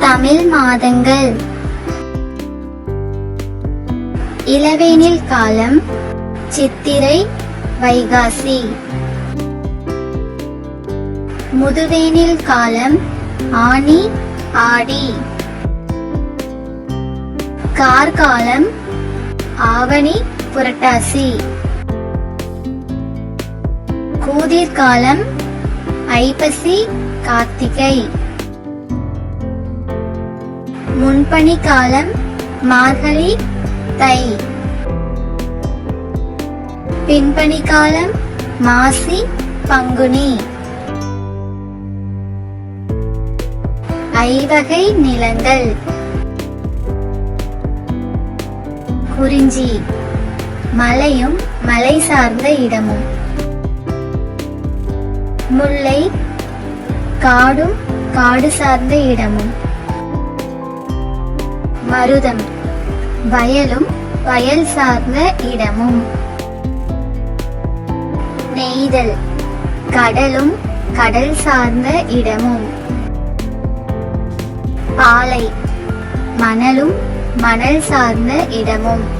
தமிழ் மாதங்கள். இளவேனில் காலம் சித்திரை வைகாசி. முதுவேனில் காலம் ஆனி ஆடி. கார்காலம் ஆவணி புரட்டாசி. கூதிர்காலம் ஐப்பசி கார்த்திகை. முன்பனி காலம் மார்கழி தை. பின்பனி காலம் மாசி பங்குனி. ஐவகை நிலங்கள். குறிஞ்சி. மலையும் மலை சார்ந்த இடமும். முல்லை காடும் காடு சார்ந்த இடமும். மருதம். வயலும் வயல் சார்ந்த இடமும். நெய்தல். கடலும் கடல் சார்ந்த இடமும். பாலை. மணலும் மணல் சார்ந்த இடமும்.